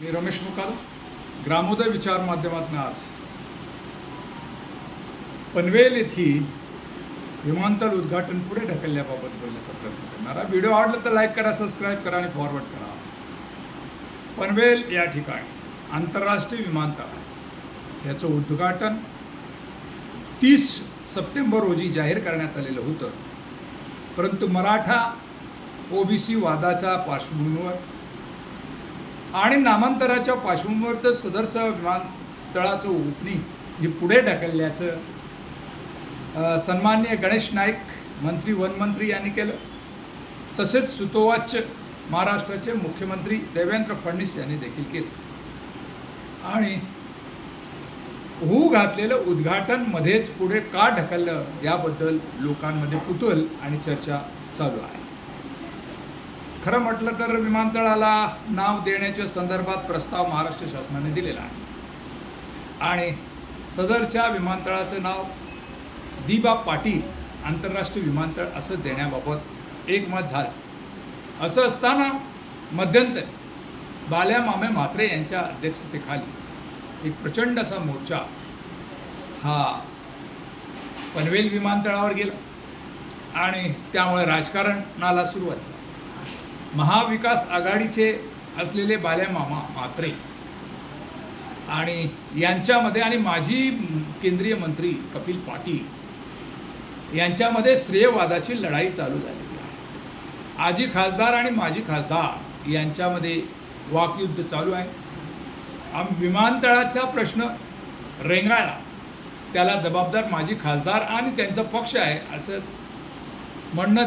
मी रमेश मुकाल ग्रामोदय विचार माध्यमातून आज. पनवेल येथील विमानतळ उद्घाटन पुढे ढकलल्याबाबत बोलण्याचा प्रयत्न करणार. व्हिडिओ आवडला तर लाईक करा सबस्क्राईब करा आणि फॉरवर्ड करा. पनवेल या ठिकाणी आंतरराष्ट्रीय विमानतळ याचं उद्घाटन तीस सप्टेंबर रोजी जाहीर करण्यात आलेलं होतं. परंतु मराठा ओबीसी वादाच्या पार्श्वभूमीवर आणि नामांतराच्या पार्श्वभूमीवर तर सदरचं विमानतळाचं ओपनिंग हे पुढे ढकलल्याचं सन्मान्य गणेश नाईक मंत्री वनमंत्री यांनी केलं. तसेच सुतोवाच महाराष्ट्राचे मुख्यमंत्री देवेंद्र फडणवीस यांनी देखील केलं. आणि होऊ घातलेलं उद्घाटन मध्येच पुढे का ढकललं याबद्दल लोकांमध्ये कुतूहल आणि चर्चा चालू आहे. खरं म्हटलं तर विमानतळाला नाव देण्याच्या संदर्भात प्रस्ताव महाराष्ट्र शासनाने दिलेला आहे. आणि सदरच्या विमानतळाचं नाव दिबा पाटील आंतरराष्ट्रीय विमानतळ असं देण्याबाबत एकमत झालं. असं असताना मध्यंतर बाल्या मामे म्हात्रे यांच्या अध्यक्षतेखाली एक प्रचंड असा मोर्चा हा पनवेल विमानतळावर गेला. आणि त्यामुळे राजकारणाला सुरुवात झाली. महाविकास आघाडीचे असलेले बाल्या मामा म्हात्रे आणि यांच्यामध्ये आणि माजी केंद्रीय मंत्री कपिल पाटील यांच्यामध्ये श्रेयवादाची लढाई चालू झालेली आहे. आजी खासदार आणि माजी खासदार यांच्यामध्ये वाकयुद्ध चालू आहे. आम विमानतळाचा प्रश्न रेंगाळला. त्याला जबाबदार माजी खासदार आणि त्यांचा पक्ष आहे असं म्हणणं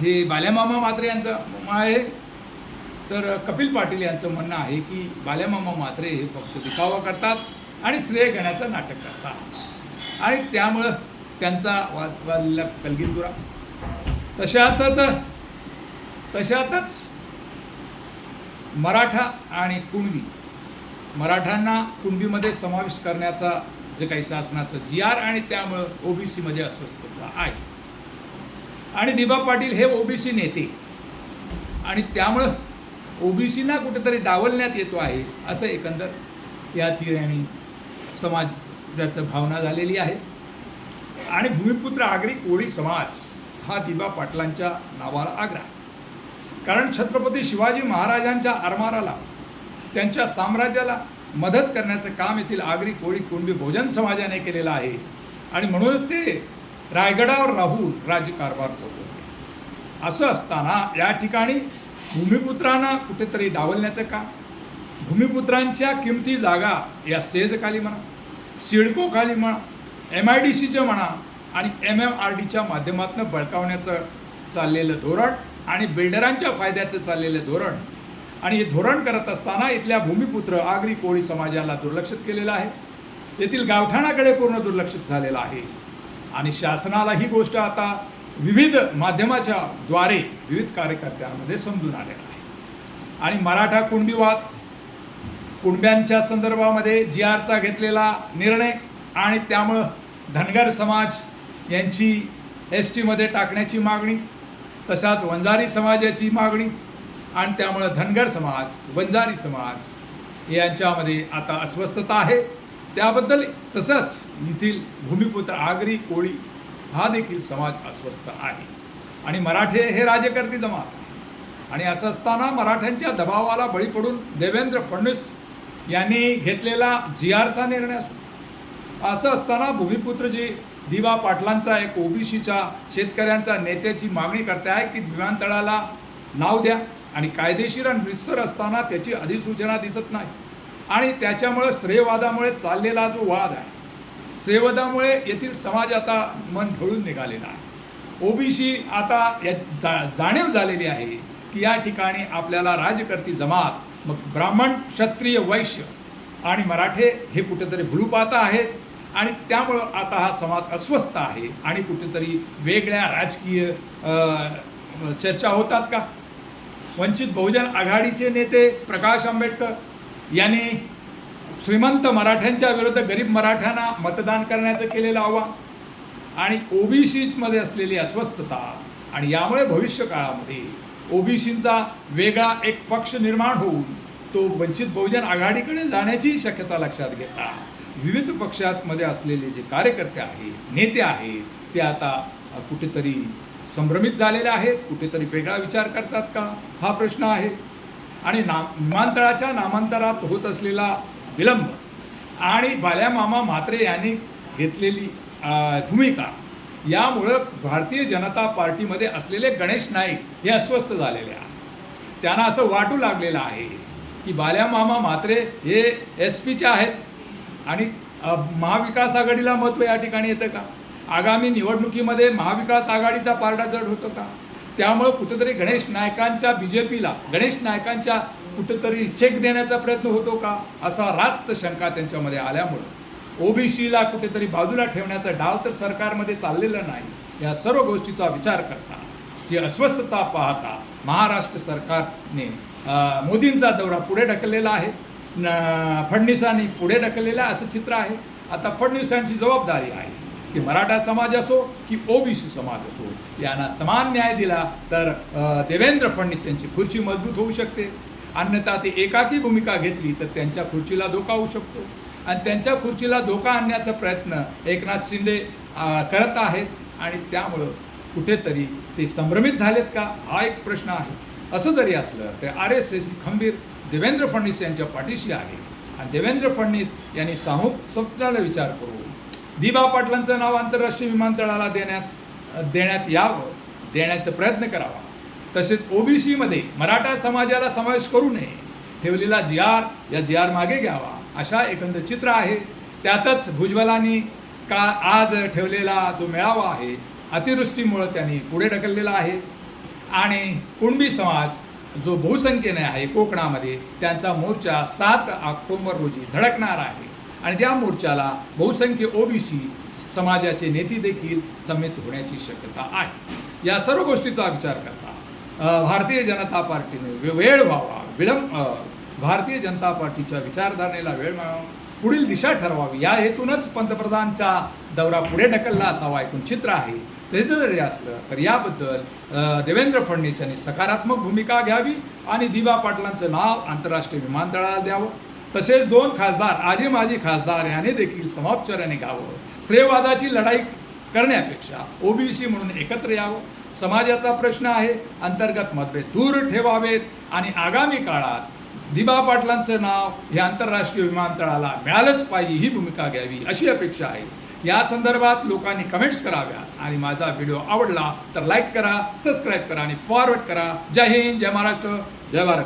हे बाल्यामामा मात्रे यांचं आहे. तर कपिल पाटील यांचं म्हणणं आहे की बाल्यामामा मात्रे हे फक्त दिखावा करतात आणि श्रेय घेण्याचं नाटक करतात. आणि त्यामुळं त्यांचा वाद वादलेला कलगिरपुरा तशातच तशातच मराठा आणि कुणबी मराठ्यांना कुणबीमध्ये समाविष्ट करण्याचा जे काही शासनाचं जी आर आणि त्यामुळं ओबीसीमध्ये अस्वस्थता आहे. आणि दिबा पाटील हे ओबीसी नेते. आणि त्यामुळं ओबीसीना कुठेतरी डावलण्यात येतो आहे असं एकंदर या ठिकाणी समाजाचं भावना झालेली आहे. आणि भूमिपुत्र आगरी कोळी समाज हा दिबा पाटलांच्या नावाला आग्रा कारण छत्रपती शिवाजी महाराजांच्या आरमाराला त्यांच्या साम्राज्याला मदत करण्याचं काम येथील आगरी कोळी कुणबी भोजन समाजाने केलेलं आहे. आणि म्हणूनच ते रायगडावर राहून राज्यकारभार करत होते. असं असताना या ठिकाणी भूमिपुत्रांना कुठेतरी डावलण्याचं काम भूमिपुत्रांच्या किमती जागा या सेजखाली म्हणा सिडकोखाली म्हणा एम आय डी सीचं म्हणा आणि एम एम आर डीच्या माध्यमातून बळकावण्याचं चाललेलं धोरण आणि बिल्डरांच्या फायद्याचं चाललेलं धोरण. आणि हे धोरण करत असताना इथल्या भूमिपुत्र आगरी कोळी समाजाला दुर्लक्षित केलेलं आहे. येथील गावठाणाकडे पूर्ण दुर्लक्षित झालेलं आहे. आणि शासनाला ही गोष्ट आता विविध माध्यमाच्या द्वारे विविध कार्यकर्त्यांमध्ये समजून आलेलं आहे. आणि मराठा कुणबीवाद कुणब्यांच्या संदर्भामध्ये जी आरचा घेतलेला निर्णय आणि त्यामुळं धनगर समाज यांची एस टीमध्ये टाकण्याची मागणी तशाच वंजारी समाजाची मागणी आणि त्यामुळं धनगर समाज वंजारी समाज यांच्यामध्ये आता अस्वस्थता आहे. त्याबद्दल तसंच येथील भूमिपुत्र आगरी कोळी हा देखील समाज अस्वस्थ आहे. आणि मराठे हे राज्यकर्ते जमात आहे. आणि असं असताना मराठ्यांच्या दबावाला बळी पडून देवेंद्र फडणवीस यांनी घेतलेला जी आरचा निर्णय असो. असं असताना भूमिपुत्रजी दिवा पाटलांचा एक ओबीसीच्या शेतकऱ्यांचा नेत्याची मागणी करते आहे की विमानतळाला नाव द्या आणि कायदेशीर आणि रितसर असताना त्याची अधिसूचना दिसत नाही. आणि त्याच्यामुळं श्रेयवादामुळे चाललेला जो वाद आहे श्रेयवादामुळे येथील समाज आता मन ढळून निघालेला आहे. ओबीसी आता या जा जाणीव झालेली आहे की या ठिकाणी आपल्याला राजकर्ती जमात मग ब्राह्मण क्षत्रिय वैश्य आणि मराठे हे कुठेतरी भुलू आहेत आणि त्यामुळं आता हा समाज अस्वस्थ आहे आणि कुठेतरी वेगळ्या राजकीय चर्चा होतात का? वंचित बहुजन आघाडीचे नेते प्रकाश आंबेडकर यांनी श्रीमंत मराठ्यांच्या विरुद्ध गरीब मराठ्यांना मतदान करण्याचं केलेलं आव्हान आणि ओबीसीमध्ये असलेली अस्वस्थता आणि यामुळे भविष्य काळामध्ये ओबीसींचा वेगळा एक पक्ष निर्माण होऊन तो वंचित बहुजन आघाडीकडे जाण्याची शक्यता लक्षात घेता. विविध पक्षांमध्ये असलेले जे कार्यकर्ते आहेत नेते आहेत ते आता कुठेतरी संभ्रमित झालेले आहेत. कुठेतरी वेगळा विचार करतात का? हा प्रश्न आहे. आणि नाम विमानतळाच्या नामांतरात होत असलेला विलंब आणि बाल्या मामा म्हात्रे यांनी घेतलेली भूमिका यामुळं भारतीय जनता पार्टीमध्ये असलेले गणेश नाईक हे अस्वस्थ झालेले आहेत. त्यांना असं वाटू लागलेलं आहे की बाल्या मामा म्हात्रे हे एस पीचे आहेत आणि महाविकास आघाडीला महत्त्व या ठिकाणी येतं का? आगामी निवडणुकीमध्ये महाविकास आघाडीचा पारडा जड होतो का? त्यामुळं कुठेतरी गणेश नायकांच्या बी जे पीला गणेश नायकांच्या कुठेतरी चेक देण्याचा प्रयत्न होतो का? असा रास्त शंका त्यांच्यामध्ये आल्यामुळं. ओबीसीला कुठेतरी बाजूला ठेवण्याचा डाव तर सरकारमध्ये चाललेला नाही या सर्व गोष्टीचा विचार करता. जी अस्वस्थता पाहता महाराष्ट्र सरकारने मोदींचा दौरा पुढे ढकललेला आहे. न- फडणवीसांनी पुढे ढकललेला असं चित्र आहे. आता फडणवीसांची जबाबदारी आहे. की मराठा समाज असो की ओबीसी समाज असो यांना समान न्याय दिला तर देवेंद्र फडणवीस यांची खुर्ची मजबूत होऊ शकते. अन्यथा ते एकाकी भूमिका घेतली तर त्यांच्या खुर्चीला धोका होऊ शकतो. आणि त्यांच्या खुर्चीला धोका आणण्याचा प्रयत्न एकनाथ शिंदे करत आहेत. आणि त्यामुळं कुठेतरी ते संभ्रमित झालेत का? हा एक प्रश्न आहे. असं जरी असलं तर आर एस एस खंबीर देवेंद्र फडणवीस यांच्या पाठीशी आहे. आणि देवेंद्र फडणवीस यांनी सामूहिक स्वप्नाला विचार करून दिबा पाटलांचं नाव आंतरराष्ट्रीय विमानतळाला देण्यात देण्यात यावं देण्याचा प्रयत्न करावा. तसेच ओबीसीमध्ये मराठा समाजाला समावेश करू नये ठेवलेला जी आर या जी आर मागे घ्यावा अशा एकंदर चित्र आहे. त्यातच भुजबलांनी का आज ठेवलेला जो मेळावा आहे अतिवृष्टीमुळं त्यांनी पुढे ढकललेला आहे. आणि कुणबी समाज जो बहुसंख्येने आहे कोकणामध्ये त्यांचा मोर्चा सात ऑक्टोबर रोजी धडकणार आहे. आणि त्या मोर्चाला बहुसंख्य ओबीसी समाजाचे नेते देखील समेत होण्याची शक्यता आहे. या सर्व गोष्टीचा विचार करता भारतीय जनता पार्टीने वेळ व्हावा विलंब भारतीय जनता पार्टीच्या विचारधारणेला वेळ मिळावा पुढील दिशा ठरवावी या हेतूनच पंतप्रधानचा दौरा पुढे ढकलला असावा एकूण चित्र आहे. त्याचं जरी असलं तर याबद्दल देवेंद्र फडणवीस यांनी सकारात्मक भूमिका घ्यावी आणि दिवा पाटलांचं नाव आंतरराष्ट्रीय विमानतळाला द्यावं. तसेच दोन खासदार आजी माजी खासदार याने देखील समापचर्याने घ्यावं श्रेयवादाची लढाई करण्यापेक्षा ओबीसी म्हणून एकत्र यावं समाजाचा प्रश्न आहे अंतर्गत मतभेद दूर ठेवावेत आणि आगामी काळात दिबा पाटलांचं नाव हे आंतरराष्ट्रीय विमानतळाला मिळालंच पाहिजे ही भूमिका घ्यावी अशी अपेक्षा आहे. या संदर्भात लोकांनी कमेंट्स कराव्या आणि माझा व्हिडिओ आवडला तर लाईक करा सबस्क्राईब करा आणि फॉरवर्ड करा. जय हिंद जय महाराष्ट्र जय भारत.